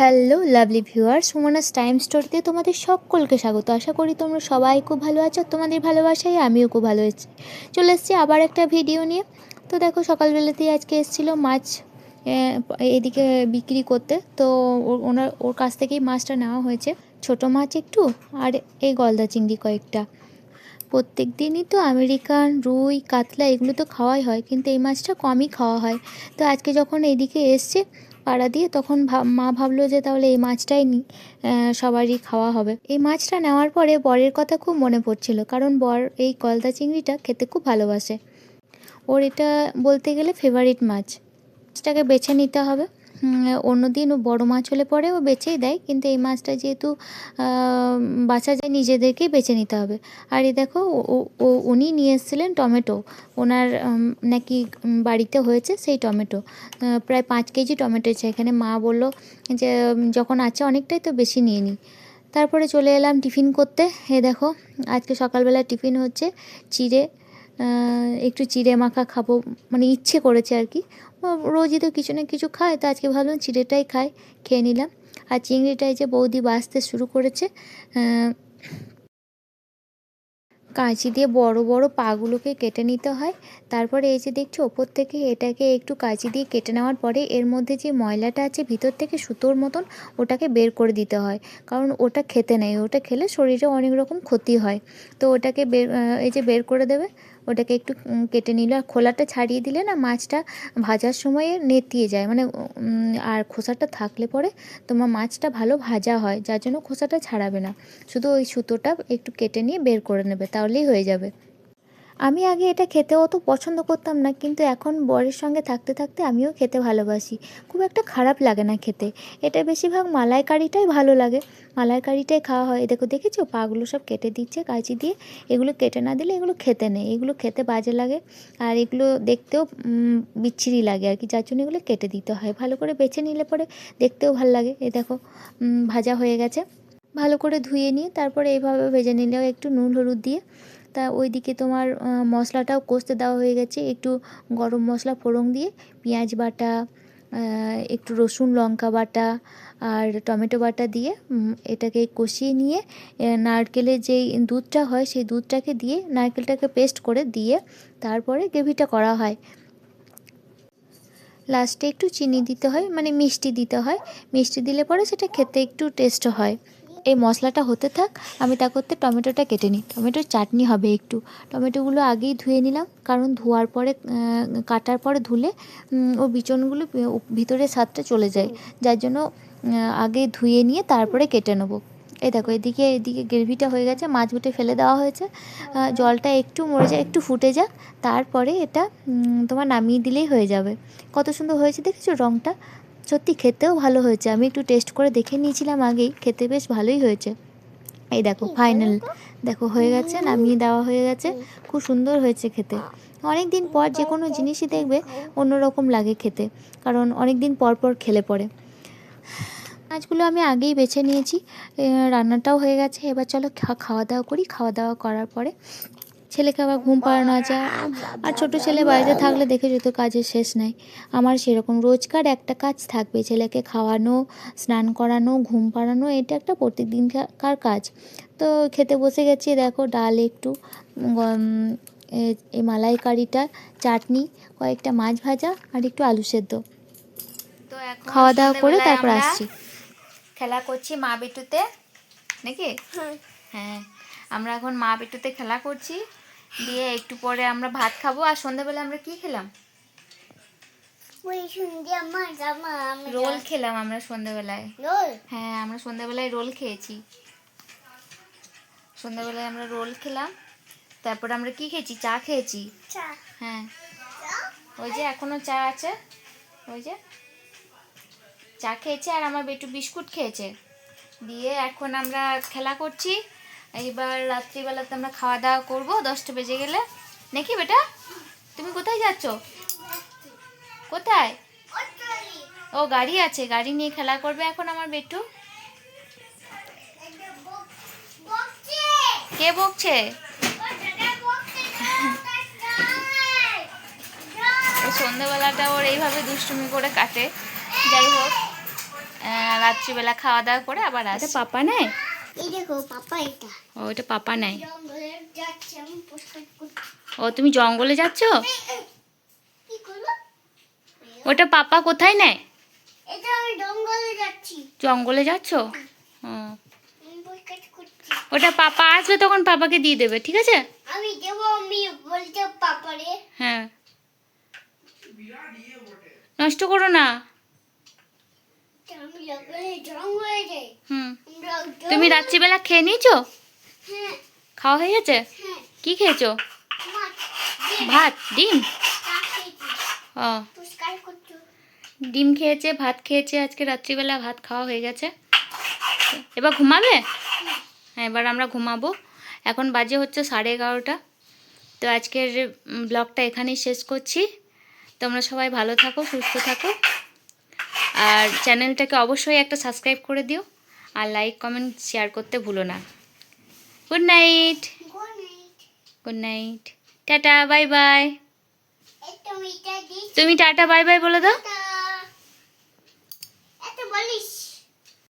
Hello lovely viewer সুমনাস time স্টোরিতে তোমাদের সকলকে স্বাগত। আশা করি তোমরা সবাই খুব ভালো আছো, তোমাদের ভালোবাসায় আমিও খুব ভালো আছি। চলে এসেছি আবার একটা ভিডিও নিয়ে। তো দেখো, সকালবেলাতেই আজকে এসেছিল মাছ এদিকে বিক্রি করতে। তো ওনার, ওর কাছ থেকেই মাছটা নেওয়া হয়েছে। ছোট মাছ একটু আর এই গলদা চিংড়ি কয়েকটা। প্রত্যেক দিনই তো আমেরিকান, রুই, কাতলা এগুলো তো খাওয়াই হয়, কিন্তু এই মাছটা কমই খাওয়া হয়। তো আজকে যখন এইদিকে এসছে পাড়া দিয়ে তখন মা ভাবলো যে তাহলে এই মাছটাই নিই সবারই খাওয়া হবে। এই মাছটা নেওয়ার পরে বরের কথা খুব মনে পড়ছিল, কারণ বর এই গলদা চিংড়িটা খেতে খুব ভালোবাসে। ওর এটা বলতে গেলে ফেভারিট মাছ। মাছটাকে বেছে নিতে হবে। উম, অন্য দিন ও বড়ো মাছ হলে পরে ও বেছেই দেয়। কিন্তু এই মাছটা যেহেতু বাছা যায় নিজেদেরকেই বেছে নিতে হবে। আর এই দেখো ও- উনি নিয়ে এসেছিলেন টমেটো। ওনার নাকি বাড়িতে হয়েছে সেই টমেটো। প্রায় পাঁচ কেজি টমেটো এখানে মা বলল যে যখন আছে অনেকটাই তো বেশি নিয়ে নিই তারপরে চলে এলাম টিফিন করতে। এ দেখো আজকে সকালবেলা টিফিন হচ্ছে চিড়ে একটু চিড়ে মাখা খাব মানে ইচ্ছে করেছে আর কি। রোজই তো কিছু না কিছু খায়, তো আজকে ভাবলাম চিড়েটাই খাই, খেয়ে নিলাম। আর চিংড়িটাই যে বৌদি বাঁচতে শুরু করেছে কাঁচি দিয়ে বড় বড় পাগুলোকে কেটে নিতে হয়। তারপরে এই যে দেখছি, ওপর থেকে এটাকে একটু কাঁচি দিয়ে কেটে নেওয়ার পরে এর মধ্যে যে ময়লাটা আছে, ভিতর থেকে সুতোর মতন ওটাকে বের করে দিতে হয়। কারণ ওটা খেতে নেই, ওটা খেলে শরীরে অনেক রকম ক্ষতি হয়। তো ওটাকে বের এই যে বের করে দেবে ওটাকে একটু কেটে নিল। আর খোলাটা ছাড়িয়ে দিলে না মাছটা ভাজার সময়ে নেতিয়ে যায়। মানে আর খোসাটা থাকলে পরে তোমার মাছটা ভালো ভাজা হয়, যার জন্য খোসাটা ছাড়াবে না। শুধু ওই সুতোটা একটু কেটে নিয়ে বের করে নেবে, তাহলেই হয়ে যাবে। আমি আগে এটা খেতে অত পছন্দ করতাম না, কিন্তু এখন বরের সঙ্গে থাকতে থাকতে আমিও খেতে ভালোবাসি। খুব একটা খারাপ লাগে না খেতে। এটা বেশিরভাগ মালাইকারিটাই ভালো লাগে। মালাইকারিটাই খাওয়া হয়। দেখো, দেখেছ? পাগুলো সব কেটে দিচ্ছে, কাঁচি দিয়ে। এগুলো কেটে না দিলে এগুলো খেতে নেই। এগুলো খেতে বাজে লাগে। আর এগুলো দেখতেও বিচ্ছিরি লাগে আর কি। যার জন্য এগুলো কেটে দিতে হয়। ভালো করে বেছে নিলে পরে দেখতেও ভালো লাগে। এ দেখো ভাজা হয়ে গেছে। ভালো করে ধুয়ে নিয়ে তারপরে এইভাবে ভেজে নিলেও একটু নুন, হলুদ দিয়ে তা ওইদিকে তোমার মশলাটাও কষতে দেওয়া হয়ে গেছে। একটু গরম মশলা ফোড়ন দিয়ে পেঁয়াজ বাটা একটু রসুন লঙ্কা বাটা আর টমেটো বাটা দিয়ে এটাকে কষিয়ে নিয়ে নারকেলের যেই দুধটা হয় সেই দুধটাকে দিয়ে নারকেলটাকে পেস্ট করে দিয়ে তারপরে গ্রেভিটা করা হয়। লাস্টে একটু চিনি দিতে হয় মানে মিষ্টি দিতে হয়। মিষ্টি দিলে পরে সেটা খেতে একটু টেস্ট হয়। এই মশলাটা হতে থাক, আমি তা করতে টমেটোটা কেটে নিই। টমেটোর চাটনি হবে একটু। টমেটোগুলো আগেই ধুয়ে নিলাম, কারণ ধোয়ার পরে কাটার পরে ধুলে ও বিচনগুলো ভিতরে স্বাদটা চলে যায়। যার জন্য আগে ধুয়ে নিয়ে তারপরে কেটে নেব। এই দেখো, এদিকে এদিকে গ্রেভিটা হয়ে গেছে, মাছ বুটে ফেলে দেওয়া হয়েছে। জলটা একটু মরে যায়, একটু ফুটে যাক, তারপরে এটা তোমার নামিয়ে দিলেই হয়ে যাবে। কত সুন্দর হয়েছে, দেখেছ রঙটা সত্যি খেতেও ভালো হয়েছে। আমি একটু টেস্ট করে দেখে নিয়েছিলাম আগেই খেতে বেশ ভালোই হয়েছে। এই দেখো ফাইনাল দেখো হয়ে গেছে নামিয়ে দেওয়া হয়ে গেছে। খুব সুন্দর হয়েছে খেতে। অনেক দিন পর যে কোনো জিনিসই দেখবে অন্যরকম লাগে খেতে। কারণ অনেক দিন পর পর খেলে পড়ে মাছগুলো আমি আগেই বেছে নিয়েছি। রান্নাটাও হয়ে গেছে। এবার চলো খা- খাওয়া দাওয়া করি। খাওয়া দাওয়া করার পরে ছেলেকে আবার ঘুম পাড়ানো আছে আর- ছোটো ছেলে বাড়িতে থাকলে দেখে যেত কাজের শেষ নাই। আমার সেরকম রোজকার একটা কাজ থাকবে ছেলেকে খাওয়ানো স্নান করানো ঘুম পাড়ানো এটা একটা প্রত্যেকদিনকার কাজ। তো খেতে বসে গেছি দেখো ডাল একটু এই মালাইকারিটা চাটনি কয়েকটা মাছ ভাজা আর একটু আলু সেদ্ধ। তো এখন খাওয়া দাওয়া করে তারপর আসছি। খেলা করছি মা বিটুতে নাকি? হ্যাঁ আমরা এখন মা বিটুতে খেলা করছি। দিয়ে একটু পরে আমরা ভাত খাব আর সন্ধ্যাবেলা আমরা কি খেলাম? রোল খেলাম আমরা সন্ধ্যাবেলায়। হ্যাঁ আমরা সন্ধ্যাবেলায় রোল খেয়েছি। সন্ধ্যাবেলায় আমরা রোল খেলাম তারপর আমরা কি খেয়েছি? চা খেয়েছি। চা। হ্যাঁ। ওই যে এখনও চা আছে। ওই যে। চা খেয়েছে আর আমার বেটু বিস্কুট খেয়েছে। দিয়ে এখন আমরা খেলা করছি। এইবার রাত্রিবেলাতে আমরা খাওয়া দাওয়া করব দশটা বেজে গেলে। নাকি বেটা? তুমি কোথায় যাচ্ছ? কোথায়? ও গাড়ি আছে গাড়ি নিয়ে খেলা করবে এখন আমার বেটু। কে বকছে? সন্ধ্যেবেলাটা ওর এইভাবে দুষ্টুমি করে কাটে। যাই হোক রাত্রিবেলা খাওয়া দাওয়া করে আবার আসে পাপা নেয়? এই দেখো পাপা এটা। ও এটা পাপা নেয় জঙ্গলে যাচ্ছে আমি পরিষ্কার করছি। ও তুমি জঙ্গলে যাচ্ছ? কি করব ওটা পাপা কোথায় নেয়? এটা আমি জঙ্গলে যাচ্ছি। জঙ্গলে যাচ্ছ? ও। ওটা পাপা আসবে তখন পাপাকে দিয়ে দেবে ঠিক আছে? আমি দেবো আমি বলতে পাপারে। হ্যাঁ। নষ্ট করো না আমি জঙ্গলে জঙ্গলে যাই হুম আমরা জঙ্গলে- তুমি রাত্রিবেলা খেয়ে নিয়েছো? হ্যাঁ। খাওয়া হয়ে গেছে? হ্যাঁ। কি খেয়েছো? ভাত ডিম। ও। ডিম খেয়েছে ভাত খেয়েছে আজকে রাত্রিবেলা ভাত খাওয়া হয়ে গেছে। এবার ঘুমাবে? হ্যাঁ। এবার আমরা ঘুমাবো। এখন বাজে হচ্ছে সাড়ে এগারোটা। তো আজকের ব্লগটা এখানেই শেষ করছি। তোমরা সবাই ভালো থাকো সুস্থ থাকো। আর চ্যানেলটাকে অবশ্যই একটা সাবস্ক্রাইব করে দিও আর লাইক কমেন্ট শেয়ার করতে ভুলো না। Good night. Good night. Tata bye bye. তুমি টাটা বাই বাই বলে দাও।